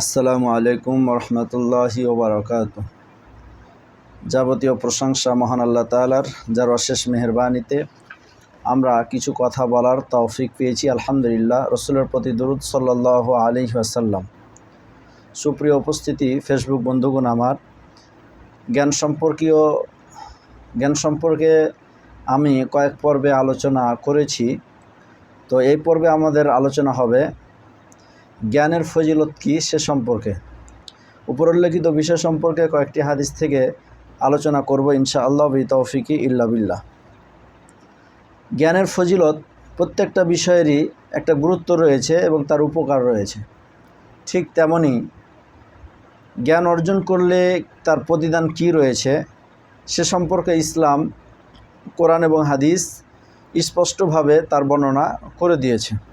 আসসালামু আলাইকুম রহমতুল্লাহি ওবরাকাত যাবতীয় প্রশংসা মহান আল্লাহ তালার যার অশেষ মেহরবানিতে আমরা কিছু কথা বলার তৌফিক পেয়েছি, আলহামদুলিল্লাহ। রসুলের প্রতি দরুদ সাল্লাহ আলি আসাল্লাম সুপ্রিয় উপস্থিতি, ফেসবুক বন্ধুগণ আমার, জ্ঞান সম্পর্কীয়, জ্ঞান সম্পর্কে আমি কয়েক পর্বে আলোচনা করেছি। তো এই পর্বে আমাদের আলোচনা হবে জ্ঞানের ফজিলত কী সে সম্পর্কে? উপরোল্লেখিত বিষয় সম্পর্কে কয়েকটি হাদিস থেকে আলোচনা করব ইনশা আল্লাহ তৌফিকি ইল্লা বিল্লাহ। জ্ঞানের ফজিলত প্রত্যেকটা বিষয়েরই একটা গুরুত্ব রয়েছে এবং তার উপকার রয়েছে। ঠিক তেমনই জ্ঞান অর্জন করলে তার প্রতিদান কি রয়েছে সে সম্পর্কে ইসলাম, কোরআন এবং হাদিস স্পষ্টভাবে তার বর্ণনা করে দিয়েছে।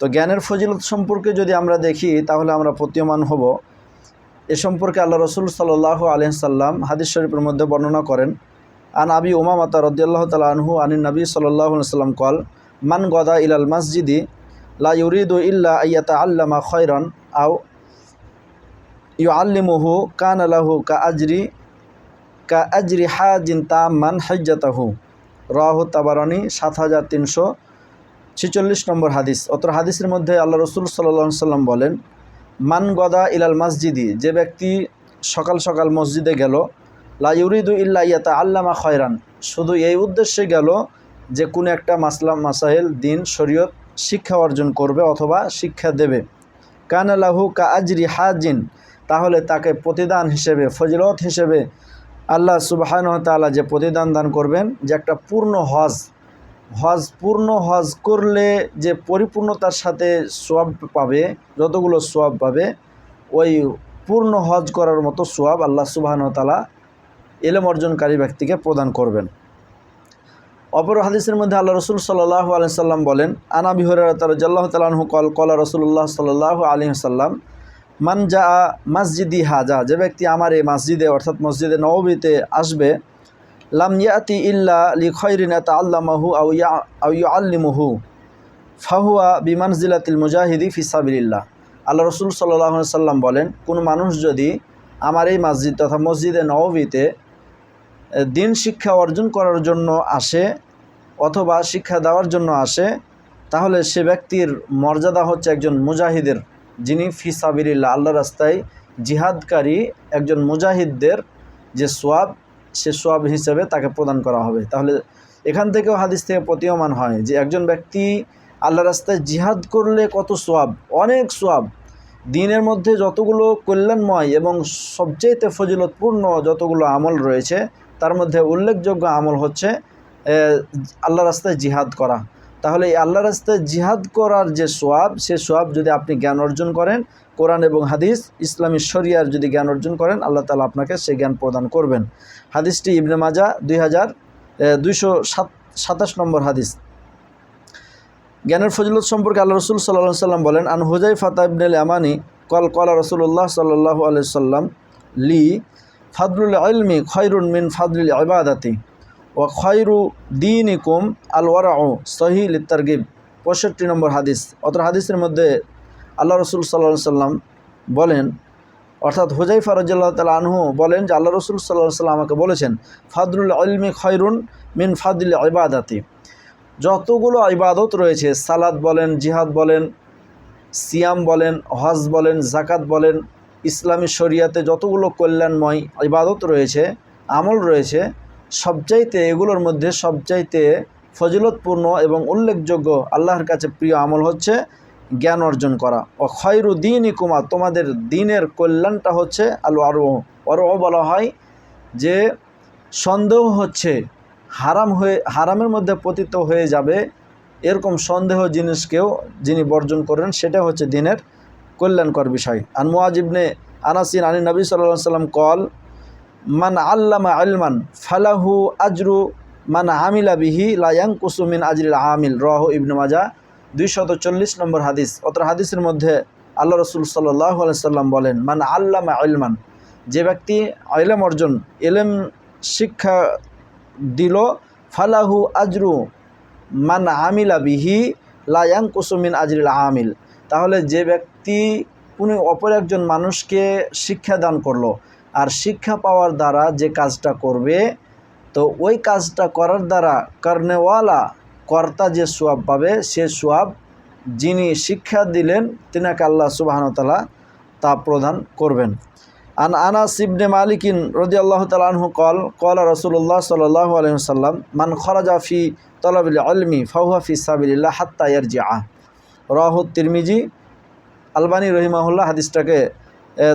তো জ্ঞানের ফজিলত সম্পর্কে যদি আমরা দেখি, তাহলে আমরা প্রতীয়মান হব। এ সম্পর্কে আল্লাহ রসুল সাল্লাহ আলহিসাল্লাম হাদিস শরীফের মধ্যে বর্ণনা করেন, আন আবি উমামাতা রদিয়াল্লাহ তালা আনহু আনিন নবী সাল্লাহ সাল্লাম কল মান গদা ইলাল মসজিদি লা ইউরিদু ইল্লা আয়াতা আল্লামা খয়রন আও ইউ আল্লিমুহু কান আলাহু কা আজরি কা আজরি হাজিন তামান হজ্জাতাহু। রাহু তাবারানি সাত হাজার তিনশো ছিচল্লিশ নম্বর হাদিস। অত্র হাদিসের মধ্যে আল্লাহ রসুল সাল্লা সাল্লাম বলেন, মান গদা ইলাল মসজিদি, যে ব্যক্তি সকাল সকাল মসজিদে গেল, লা ইউরিদু ইল্লা ইয়াতা আল্লামা খয়রান, শুধু এই উদ্দেশ্যে গেল যে কোনো একটা মাসলাম মাসাইল, দিন, শরীয়ত, শিক্ষা অর্জন করবে অথবা শিক্ষা দেবে। কান আল্লাহু কা আজরি হাজিন, তাহলে তাকে প্রতিদান হিসেবে, ফজিলত হিসেবে আল্লাহ সুবাহান তালা যে প্রতিদান দান করবেন, যে একটা পূর্ণ হজ হজ, পূর্ণ হজ করলে যে পরিপূর্ণতার সাথে সোয়াব পাবে, যতগুলো সোয়াব পাবে, ওই পূর্ণ হজ করার মতো সোয়াব আল্লাহ সুবাহন তালা এলেম অর্জনকারী ব্যক্তিকে প্রদান করবেন। অপর হাদিসের মধ্যে আল্লাহ রসুল সাল্লাহ আলি সাল্লাম বলেন, আনা বিহরাল্লাহ তালাহু কল, কলা রসুল্লাহ সাল্লাহ আলী সাল্লাম মান যা মসজিদি হাজা যে ব্যক্তি আমার এই মসজিদে, অর্থাৎ মসজিদে নবীতে আসবে লাম ইয়াতি ইল্লা লি খৈরিন আতা আল্লামাহু আউ ইয়া আউ ইউ আল্লিমুহু ফাহুয়া বিমানজিলাতিল মুজাহিদি ফিসাবিল্লাহ আল্লাহ রসুল সাল্লাহ সাল্লাম বলেন, কোনো মানুষ যদি আমার এই মসজিদ তথা মসজিদে নবীতে দিন শিক্ষা অর্জন করার জন্য আসে অথবা শিক্ষা দেওয়ার জন্য আসে, তাহলে সে ব্যক্তির মর্যাদা হচ্ছে একজন মুজাহিদের, যিনি ফিসাবিল্লাহ আল্লাহ রাস্তায় জিহাদকারী একজন মুজাহিদদের যে সোয়াব সে সোয়াব হিসেবে তাকে প্রদান করা হবে। তাহলে এখান থেকেও হাদিস থেকে প্রতীয়মান হয় যে একজন ব্যক্তি আল্লাহ রাস্তায় জিহাদ করলে কত সোয়াব অনেক সোয়াব দিনের মধ্যে যতগুলো কল্যাণময় এবং সবচেয়েতে ফজিলতপূর্ণ যতগুলো আমল রয়েছে, তার মধ্যে উল্লেখযোগ্য আমল হচ্ছে আল্লাহ রাস্তায় জিহাদ করা। তাহলে এই আল্লাহ রাস্তায় জিহাদ করার যে সোয়াব, সে সোয়াব যদি আপনি জ্ঞান অর্জন করেন, কোরআন এবং হাদিস, ইসলামী শরিয়ার যদি জ্ঞান অর্জন করেন, আল্লাহ তালা আপনাকে সে জ্ঞান প্রদান করবেন। হাদিসটি ইবনে মাজা দুই হাজার দুইশো সাত, সাতাশ নম্বর হাদিস। জ্ঞানের ফজিলত সম্পর্কে আল্লাহ রসুল সাল্লাহ সাল্লাম বলেন, আন হুজাই ফাতা ইবনুল আমানি কল কলা রসুল্লাহ সাল্লাহ আলাইসাল্লাম লি ফাদলুল আলমি খয়রুন মিন ফাদুল ইবাদাতি। ও খয়রু দিন ইকুম আল ওয়ারাউ সহিল ইত্তারগিব পঁয়ষট্টি নম্বর হাদিস। অত হাদিসের মধ্যে আল্লাহ রসুল সাল্লাহ সাল্লাম বলেন, অর্থাৎ হুজাই ফারজাল্লাহ তাল আনহু বলেন যে আল্লাহ রসুল সাল্লাহ সাল্লাম আমাকে বলেছেন ফাদরুল আলমি খয়রুন মিন ফাদুল ইবাদাতি। যতগুলো ইবাদত রয়েছে, সালাদ বলেন, জিহাদ বলেন, সিয়াম বলেন, হজ বলেন জাকাত বলেন, ইসলামী শরিয়াতে যতগুলো কল্যাণময় ইবাদত রয়েছে, আমল রয়েছে সবচাইতে এগুলোর মধ্যে সবচাইতে ফজিলতপূর্ণ এবং উল্লেখযোগ্য আল্লাহর কাছে প্রিয় আমল হচ্ছে জ্ঞান অর্জন করা। ও খয়রু দিন ইকুমা তোমাদের দিনের কল্যাণটা হচ্ছে আলু আরও আরও বলা হয় যে সন্দেহ হচ্ছে হারাম হয়ে, হারামের মধ্যে পতিত হয়ে যাবে এরকম সন্দেহ জিনিসকেও যিনি বর্জন করেন, সেটা হচ্ছে দিনের কল্যাণকর বিষয়। আর মুয়াজিবনে আনাসিন আলী নবী সাল্লাহ সাল্লাম কল মান আল্লামা আলমান ফালাহু আজরু মান আমিলা বিহি লায়াং কুসুমিন আজরিল আমিল রহ ইবনু মাজা দুইশত চল্লিশ নম্বর হাদিস। অত হাদিসের মধ্যে আল্লাহ রসুল সাল্লাহ সাল্লাম বলেন, মান আল্লামা আলমান, যে ব্যক্তি আইলেম অর্জন, এলেম শিক্ষা দিল, ফালাহু আজরু মান আমিলা বিহি লায়াং কুসুমিন আজরিল আমিল। তাহলে যে ব্যক্তি কোনো অপর একজন মানুষকে শিক্ষা দান করল আর শিক্ষা পাওয়ার দ্বারা যে কাজটা করবে, তো ওই কাজটা করার দ্বারা কর্নেওয়ালা কর্তা যে সোয়াব পাবে, সে সোয়াব যিনি শিক্ষা দিলেন, তিনাকে আল্লাহ সুবাহনতালা তা প্রদান করবেন। আন আনাস ইবনে মালিকিন রদি আল্লাহ তালাহু কল কল রসুল্লাহ সাল্লাহ আলহিসাল্লাম মান খরাজা ফি তলবিল আলমি ফাহুয়া ফি সাবিল্লাহ হাত্তা ইয়ারজি আহ রাহ তিরমিজি, আলবানী রহিমাহুল্লাহ হাদিসটাকে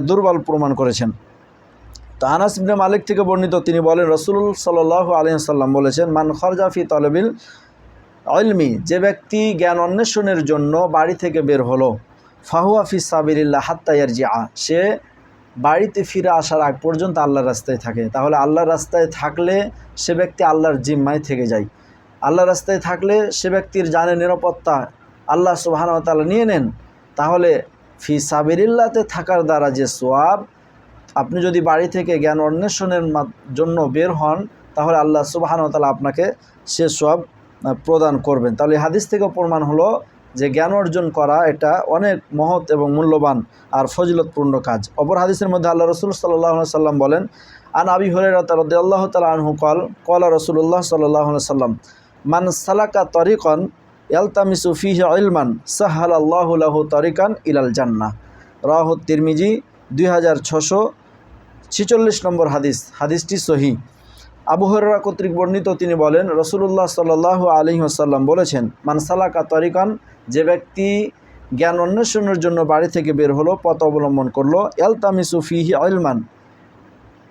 দুর্বল প্রমাণ করেছেন। তো আনাস ইবনে মালিক থেকে বর্ণিত তিনি বলেন রসুল সাল্লাহ আলহিসাল্লাম বলেছেন, মান খরজা ফি তলবিল আলমি যে ব্যক্তি জ্ঞান অন্বেষণের জন্য বাড়ি থেকে বের হলো, ফাহুয়া ফি সাবিল্লাহ হাত্তা ইয়ারজি আহ সে বাড়িতে ফিরে আসার আগ পর্যন্ত আল্লাহর রাস্তায় থাকে। তাহলে আল্লাহর রাস্তায় থাকলে সে ব্যক্তি আল্লাহর জিম্মায় থেকে যায়। আল্লাহর রাস্তায় থাকলে সে ব্যক্তির জানে নিরাপত্তা আল্লাহ সুবাহানতালা নিয়ে নেন। তাহলে ফি সাবিরিল্লাতে থাকার দ্বারা যে সোয়াব আপনি যদি বাড়ি থেকে জ্ঞান অন্বেষণের জন্য বের হন, তাহলে আল্লাহ সুবাহানতালা আপনাকে সে সব প্রদান করবেন। তাহলে হাদিস থেকে প্রমাণ হলো যে জ্ঞান অর্জন করা এটা অনেক মহৎ এবং মূল্যবান আর ফজিলতপূর্ণ কাজ। অপর হাদিসের মধ্যে আল্লাহ রসুল সাল্লাহ সাল্লাম বলেন, আন আবি হরেরাত আল্লাহ তালা আনহু কল কলা রসুল্লাহ সাল্লাহ সাল্লাম, মান সালাকা তরিকন ইয়ালতামিসু ফিহ ইলমান সাহাল আল্লাহুল্লাহ তরিকান ইলাল জান্না রাহ তিরমিজি দুই হাজার ছশো ছিচল্লিশ নম্বর হাদিস, হাদিসটি সহি। আবু কর্তৃক বর্ণিত, তিনি বলেন রসুল্লাহ সাল্লাহ আলী আসাল্লাম বলেছেন মানসালাকা তরিকান, যে ব্যক্তি জ্ঞান অন্বেষণের জন্য বাড়ি থেকে বের হলো, পথ অবলম্বন করল এলতামিসু ফিহি আইলমান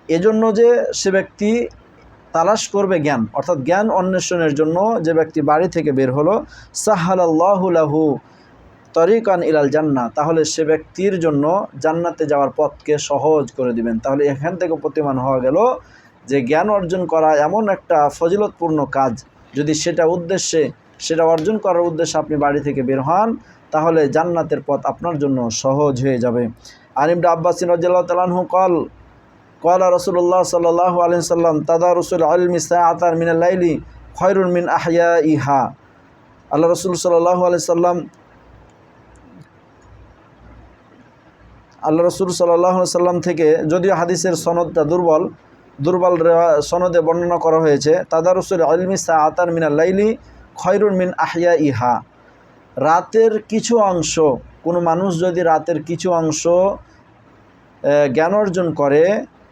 এজন্য যে সে ব্যক্তি তালাশ করবে জ্ঞান, অর্থাৎ জ্ঞান অন্বেষণের জন্য যে ব্যক্তি বাড়ি থেকে বের হলো সাহালাল্লাহুলাহু তরিকান ইলাল জান্না তাহলে সে ব্যক্তির জন্য জান্নাতে যাওয়ার পথকে সহজ করে দিবেন। তাহলে এখান থেকে প্রতিমান হওয়া গেল যে জ্ঞান অর্জন করা এমন একটা ফজিলতপূর্ণ কাজ। যদি সেটা উদ্দেশ্যে, সেটা অর্জন করার উদ্দেশ্যে আপনি বাড়ি থেকে বের হন, তাহলে জান্নাতের পথ আপনার জন্য সহজ হয়ে যাবে। আনিমটা আব্বাসিন রাজিয়াল্লাহ তালাহু কল, কলা রসুল্লাহ সাল্লাহ আলিয়া সাল্লাম তাদা রসুল আলমি সাআতার মিনাল্লাইলি খয়রুন মিন আহিয়া ইহা আল্লাহ রসুল সাল্লাহ আলি সাল্লাম আল্লাহ রসুল সাল্লাহ সাল্লাম থেকে যদিও হাদিসের সনদটা দুর্বল দুর্বল সনদে বর্ণনা করা হয়েছে তাদা রসুল আলমি সাআতার মিনাল্লাইলি খয়রুন মিন আহিয়া ইহা রাতের কিছু অংশ, কোনো মানুষ যদি রাতের কিছু অংশ জ্ঞান অর্জন করে,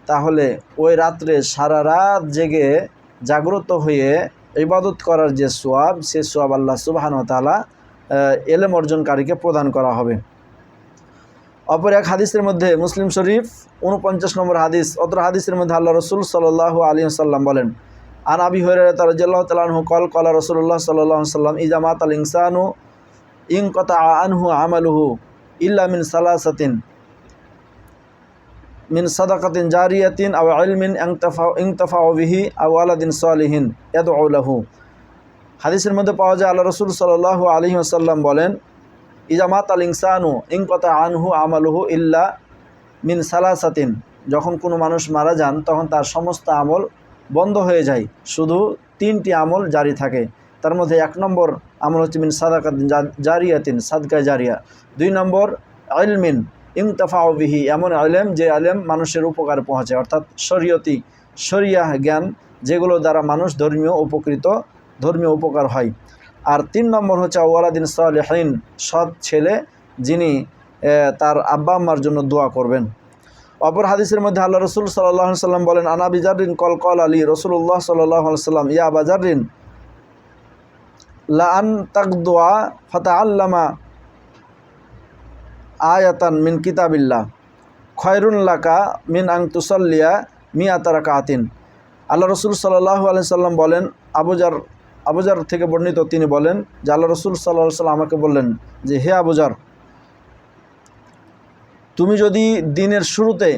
তাহলে ওই রাত্রে সারা রাত জেগে জাগ্রত হয়ে ইবাদত করার যে সোয়াব, সে সোয়াব আল্লাহ সুবাহান তালা এলেম অর্জনকারীকে প্রদান করা হবে। অপর এক হাদিসের মধ্যে মুসলিম শরীফ উনপঞ্চাশ নম্বর হাদিস, অত্র হাদিসের মধ্যে আল্লাহ রসুল সাল্লাহ আলী সাল্লাম বলেন, আন আবি হরে তারাজ্লাহ তালাহু কল, কলা রসুল্লাহ সাল্লাহ সাল্লাম ইজামাত আল ইনসানু ইং কতা আনহু আমালুহু ইল্লা মিন সালাসাতিন, মিন সাদাকাতিন জারিয়াতিন আও ইলমিন ইংতফা ইংতফা বিহি আও আলাদিন সালিহিন ইয়াদউলাহু। হাদিসের মধ্যে পাওয়া যায় আল্লাহ রসুল সাল্লাহ আলী আসাল্লাম বলেন ইজামাত আল ইনসানু ইংকতা আনহু আমালুহু ইল্লা মিন সালাসাতিন। যখন কোনো মানুষ মারা যান, তখন তার সমস্ত আমল বন্ধ হয়ে যায়। শুধু তিনটি আমল জারি থাকে। তার মধ্যে এক নম্বর আমল হচ্ছে মিন সাদাকাতিন জা- জারিয়াতিন সাদকা জারিয়া। দুই নম্বর আইলমিন ইংতফাও বিহি, এমন আলেম যে আলেম মানুষের উপকার পৌঁছে অর্থাৎ শরীয়তি শরিয়া জ্ঞান, যেগুলো দ্বারা মানুষ ধর্মীয়, উপকৃত, ধর্মীয় উপকার হয়। আর তিন নম্বর হচ্ছে ওয়ালাদিন সালেহীন, সৎ ছেলে যিনি তার আব্বা আম্মার জন্য দোয়া করবেন। অপর হাদিসের মধ্যে আল্লাহ রসুল সাল্লাহ সাল্লাম বলেন আনাবিজারিন কল কল আলী রসুল্লাহ সাল্লাহ সাল্লাম ইয়া বাজারিন লা আন তাকদোয়া ফতা আল্লামা আয়াতান মিন কিতাবিল্লাহ, খয়রুন লাকা মিন আং তুসল্লিয়া মিয়াতারা কাহাতিন আল্লাহ রসুল সাল্লাহ আলি সাল্লাম বলেন আবুজার আবুজার থেকে বর্ণিত তিনি বলেন যে আল্লাহ রসুল সাল্লাহ সাল্লাম আমাকে বললেন যে, হে আবুজার তুমি যদি দিনের শুরুতে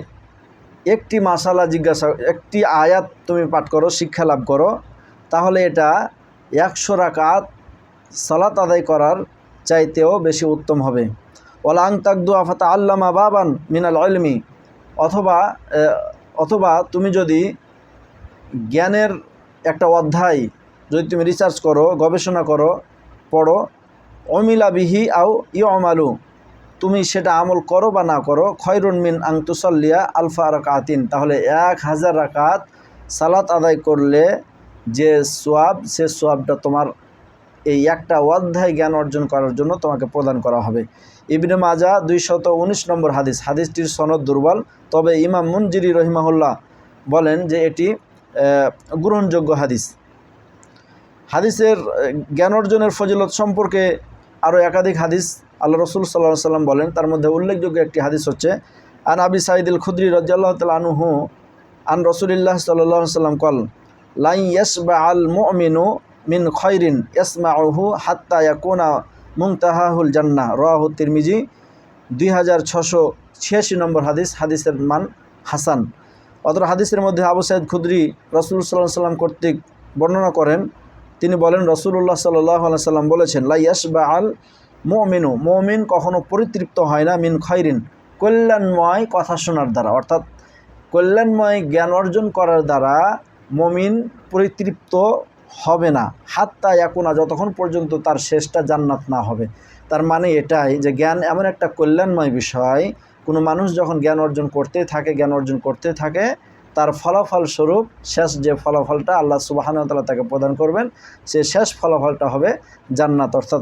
একটি মাসালা জিজ্ঞাসা, একটি আয়াত তুমি পাঠ করো, শিক্ষা লাভ করো, তাহলে এটা একশো রাকাত সালাত আদায় করার চাইতেও বেশি উত্তম হবে। ওলাং তাকদু আফাতা আল্লামা বাবান মিনাল আলমি অথবা অথবা তুমি যদি জ্ঞানের একটা অধ্যায় যদি তুমি রিসার্চ করো, গবেষণা করো, পড়ো, অমিলা বিহি আও ইউ অমালু তুমি সেটা আমল করো বা না করো, খয়রুন মিন আংতুসল্লিয়া আলফা রাকাতিন, তাহলে এক হাজার রাকাত সালাত আদায় করলে যে সোয়াব, সে সোয়াবটা তোমার এই একটা অধ্যায় জ্ঞান অর্জন করার জন্য তোমাকে প্রদান করা হবে। ইবনে মাজা দুইশত উনিশ নম্বর হাদিস, হাদিসটির সনদ দুর্বল, তবে ইমাম মুনজিরি রহিমাহুল্লাহ বলেন যে এটি গ্রহণযোগ্য হাদিস। হাদিসের জ্ঞান অর্জনের ফজিলত সম্পর্কে আরও একাধিক হাদিস আল্লাহ রসুল সাল্লাহ সাল্লাম বলেন। তার মধ্যে উল্লেখযোগ্য একটি হাদিস হচ্ছে, আন আবি সাইদুল খুদ্রি রাজ্লাহ তাল আনুহু, আন রসুলিল্লাহ সাল্লাহ সাল্লাম কল লাই ইয়াসবা আল মুমিনু মিন খৈরিন ইয়াসমাউহু হাত্তা ইয়াকুনা মুংতাহাহুল জান্নাহ। রাহু তিরমিজি, দুই হাজার ছশো ছিয়াশি নম্বর হাদিস, হাদিসের মান হাসান। অতর হাদিসের মধ্যে আবু সাইদ খুদ্রি রসুল সাল্লাহ সাল্লাম কর্তৃক বর্ণনা করেন তিনি বলেন রসুল্লাহ সাল্লাহ সাল্লাম বলেছেন লাইয়াস বা আল মোমিনু মমিন কখনো পরিতৃপ্ত হয় না, মিন খৈরিন কল্যাণময় কথা শোনার দ্বারা। অর্থাৎ, কল্যাণময় জ্ঞান অর্জন করার দ্বারা মমিন পরিতৃপ্ত হবে না। হাত্তা ইয়াকুনা, যতক্ষণ পর্যন্ত তার শেষটা জান্নাত না হবে। তার মানে এটাই যে জ্ঞান এমন একটা কল্যাণময় বিষয়। কোনো মানুষ যখন জ্ঞান অর্জন করতে থাকে, জ্ঞান অর্জন করতে থাকে তার ফলাফল স্বরূপ শেষ যে ফলাফলটা আল্লাহ সুবাহানতালা তাকে প্রদান করবেন, সে শেষ ফলাফলটা হবে জান্নাত। অর্থাৎ